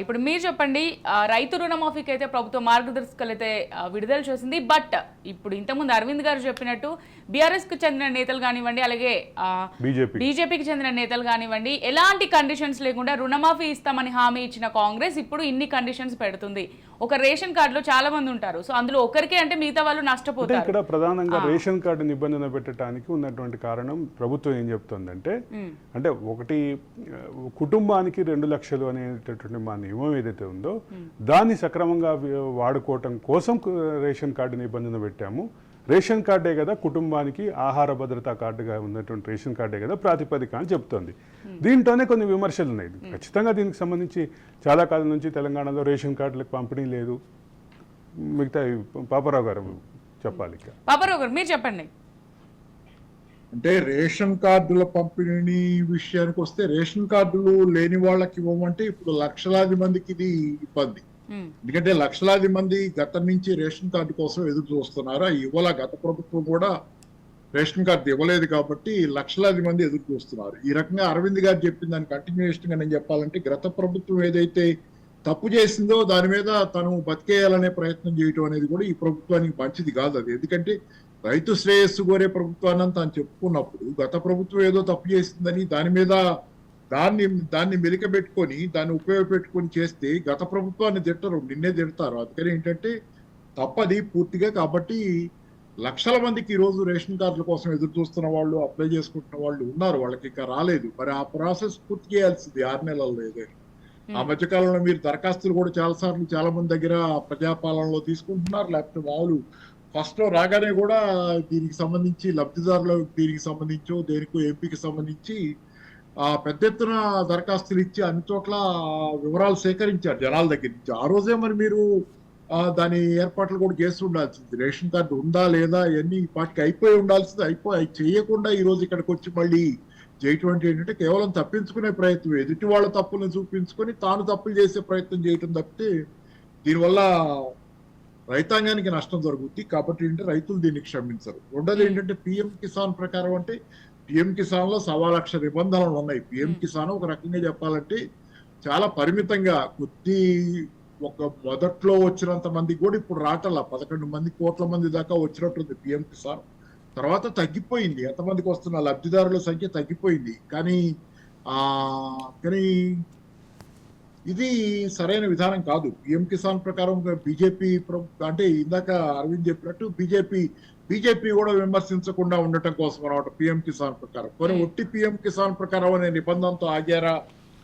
ఇప్పుడు మీరు చెప్పండి రైతు రుణమాఫీకి అయితే ప్రభుత్వం మార్గదర్శకాలు అయితే విడుదల చేసింది. బట్ ఇప్పుడు ఇంతకుముందు అరవింద్ గారు చెప్పినట్టు బీఆర్ఎస్కు చెందిన నేతలు కానివ్వండి అలాగే బీజేపీకి చెందిన నేతలు కానివ్వండి ఎలాంటి కండిషన్స్ లేకుండా రుణమాఫీ ఇస్తామని హామీ ఇచ్చిన కాంగ్రెస్ ఇప్పుడు ఇన్ని కండిషన్స్ పెడుతుంది. ఒక రేషన్ కార్డులో చాలా మంది ఉంటారు. సో అందులో ఒకరికే అంటే మిగతా వాళ్ళు నష్టపోతారు. ఇక్కడ ప్రధానంగా రేషన్ కార్డు నిబంధన పెట్టడానికి ఉన్నటువంటి కారణం ప్రభుత్వం ఏం చెప్తుందంటే. అంటే ఒకటి కుటుంబానికి రెండు లక్షలు అనేటటువంటి మా నియమం ఏదైతే ఉందో దాన్ని సక్రమంగా వాడుకోవటం కోసం రేషన్ కార్డు నిబంధన పెట్టాము. రేషన్ కార్డే కదా కుటుంబానికి ఆహార భద్రతా కార్డుగా ఉన్నటువంటి రేషన్ కార్డే కదా ప్రాతిపదిక అని చెప్తోంది. దీంట్లోనే కొన్ని విమర్శలు ఉన్నాయి. ఖచ్చితంగా దీనికి సంబంధించి చాలా కాలం నుంచి తెలంగాణలో రేషన్ కార్డులకు పంపిణీ లేదు. మిగతా పాపారావు గారు చెప్పాలి ఇక. పాపారావు గారు మీరు చెప్పండి. అంటే రేషన్ కార్డుల పంపిణీ విషయానికి వస్తే రేషన్ కార్డులు లేని వాళ్ళకి ఇవ్వమంటే ఇప్పుడు లక్షలాది మందికి ఇది ఇబ్బంది. Hmm. ఎందుకంటే లక్షలాది మంది గతం నుంచి రేషన్ కార్డు కోసం ఎదురు చూస్తున్నారు. ఇవాళ గత ప్రభుత్వం కూడా రేషన్ కార్డు ఇవ్వలేదు కాబట్టి లక్షలాది మంది ఎదురు చూస్తున్నారు. ఈ రకంగా అరవింద్ గారు చెప్పిన దాని కంటిన్యూషన్గా నేను చెప్పాలంటే గత ప్రభుత్వం ఏదైతే తప్పు చేసిందో దాని మీద తను బతికేయాలనే ప్రయత్నం చేయటం అనేది కూడా ఈ ప్రభుత్వానికి మంచిది కాదు అది. ఎందుకంటే రైతు శ్రేయస్సు కోరే ప్రభుత్వాన్ని అని తాను చెప్పుకున్నప్పుడు గత ప్రభుత్వం ఏదో తప్పు చేసిందని దాని మీద దాన్ని దాన్ని మెలికబెట్టుకొని దాన్ని ఉపయోగపెట్టుకొని చేస్తే గత ప్రభుత్వాన్ని తిట్టరు నిన్నే తిడతారు. అందుకని ఏంటంటే తప్పది పూర్తిగా కాబట్టి లక్షల మందికి ఈ రోజు రేషన్ కార్డుల కోసం ఎదురు చూస్తున్న వాళ్ళు అప్లై చేసుకుంటున్న వాళ్ళు ఉన్నారు. వాళ్ళకి ఇంకా రాలేదు. మరి ఆ ప్రాసెస్ పూర్తి చేయాల్సింది ఆరు నెలల్లో ఏదైనా ఆ మధ్య కాలంలో మీరు దరఖాస్తులు కూడా చాలా సార్లు చాలా మంది దగ్గర ప్రజాపాలనలో తీసుకుంటున్నారు. లేకపోతే మామూలు ఫస్ట్లో రాగానే కూడా దీనికి సంబంధించి లబ్ధిదారుల దీనికి సంబంధించో దేనికో ఎంపీకి సంబంధించి ఆ పెద్ద ఎత్తున దరఖాస్తులు ఇచ్చి అన్ని చోట్ల వివరాలు సేకరించారు జనాల దగ్గర నుంచి. ఆ రోజే మరి మీరు ఆ, దాని ఏర్పాట్లు కూడా చేసి ఉండాల్సింది. రేషన్ కార్డు ఉందా లేదా ఇవన్నీ వాటికి అయిపోయి ఉండాల్సింది. అయిపోయి చేయకుండా ఈ రోజు ఇక్కడికి వచ్చి మళ్ళీ చేయటం అంటే ఏంటంటే కేవలం తప్పించుకునే ప్రయత్నం. ఎదుటి వాళ్ళ తప్పులను చూపించుకొని తాను తప్పులు చేసే ప్రయత్నం చేయటం తప్పితే దీనివల్ల రైతాంగానికి నష్టం జరుగుద్ది. కాబట్టి ఏంటంటే రైతులు దీన్ని క్షమించరు. రెండోది ఏంటంటే పిఎం కిసాన్ ప్రకారం అంటే పిఎం కిసాన్లో సవా లక్ష నిబంధనలు ఉన్నాయి. పిఎం కిసాన్ ఒక రకంగా చెప్పాలంటే చాలా పరిమితంగా కొద్ది ఒక మొదట్లో వచ్చినంత మందికి కూడా ఇప్పుడు రాటల్లా పదకొండు మంది కోట్ల మంది దాకా వచ్చినట్టుంది పిఎం కిసాన్. తర్వాత తగ్గిపోయింది. ఎంతమందికి వస్తున్న లబ్ధిదారుల సంఖ్య తగ్గిపోయింది. కానీ ఆ కానీ ఇది సరైన విధానం కాదు. పిఎం కిసాన్ ప్రకారం బీజేపీ అంటే ఇందాక అరవింద్ చెప్పినట్టు బీజేపీ బీజేపీ కూడా విమర్శించకుండా ఉండటం కోసం అనమాట పిఎం కిసాన్ ప్రకారం కొన్ని Hmm. ఒట్టి పిఎం కిసాన్ ప్రకారం అనే నిబంధనతో ఆగారా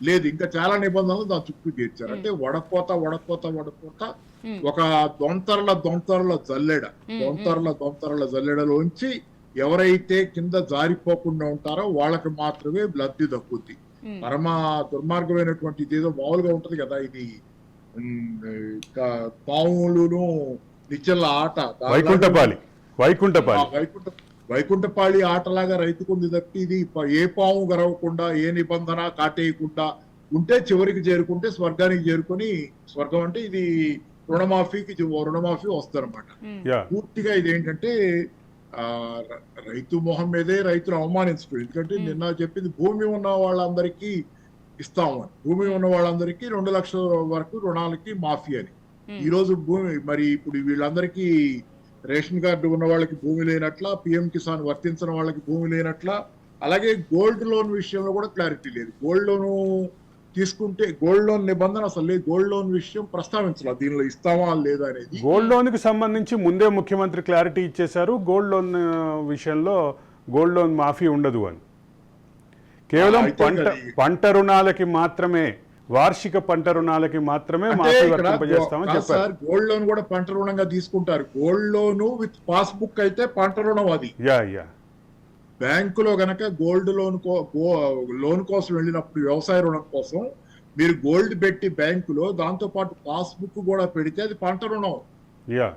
లేదు ఇంకా చాలా నిబంధనలు దాని చుట్టూ చేర్చారు అంటే వడపోత వడపోత వడపోత మ్మ్. ఒక దొంతరల దొంతరల జల్లెడ మ్మ్. దొంతరల దొంతరల జల్లెడలోంచి ఎవరైతే కింద జారిపోకుండా ఉంటారో వాళ్ళకి మాత్రమే లబ్ధి దక్కుద్ది. పరమ దుర్మార్గమైనటువంటి ఇది ఏదో మామూలుగా ఉంటది కదా ఇది పాములును నిచ్చెల ఆట వైకుంఠపాలి వైకుంఠపాలి ఆ వైకుంఠ వైకుంఠపాళి ఆటలాగా రైతుకుంది తప్పి ఇది ఏ పాము గరవకుండా ఏ నిబంధన కాటేయకుండా ఉంటే చివరికి చేరుకుంటే స్వర్గానికి చేరుకొని స్వర్గం అంటే ఇది రుణమాఫీకి రుణమాఫీ. యా పూర్తిగా ఇది ఏంటంటే రైతు మొహం మీదే రైతులు అవమానించడం ఎందుకంటే. నిన్న చెప్పింది భూమి ఉన్న వాళ్ళందరికీ ఇస్తాము అని భూమి ఉన్న వాళ్ళందరికీ రెండు లక్షల వరకు రుణాలకి మాఫీ అని. ఈ రోజు భూమి మరి ఇప్పుడు వీళ్ళందరికీ రేషన్ కార్డు ఉన్న వాళ్ళకి భూమి లేనట్ల పిఎం కిసాన్ వర్తించిన వాళ్ళకి భూమి లేనట్ల. అలాగే గోల్డ్ లోన్ విషయంలో కూడా క్లారిటీ లేదు. గోల్డ్ లోన్ తీసుకుంటే గోల్డ్ లోన్ నిబంధన అసలు లేదు. గోల్డ్ లోన్ విషయం ప్రస్తావించాల. దీనిలో ఇస్తామా లేదా అనేది. గోల్డ్ లోన్కి సంబంధించి ముందే ముఖ్యమంత్రి క్లారిటీ ఇచ్చేశారు. గోల్డ్ లోన్ విషయంలో గోల్డ్ లోన్ మాఫీ ఉండదు అని. కేవలం పంట పంట రుణాలకి మాత్రమే వార్షిక పంట రుణాలకి మాత్రమే వర్తింపజేస్తామని చెప్పారు. గోల్డ్ లోన్ కూడా పంట రుణంగా తీసుకుంటారు. గోల్డ్ లోన్ విత్ పాస్బుక్ అయితే పంట రుణం అది. Yeah yeah. బ్యాంకులో గనక గోల్డ్ లోన్ లోన్ కోసం వెళ్ళినప్పుడు వ్యవసాయ రుణం కోసం మీరు గోల్డ్ పెట్టి బ్యాంకులో దాంతో పాటు పాస్బుక్ కూడా పెడితే అది పంట రుణం. యా.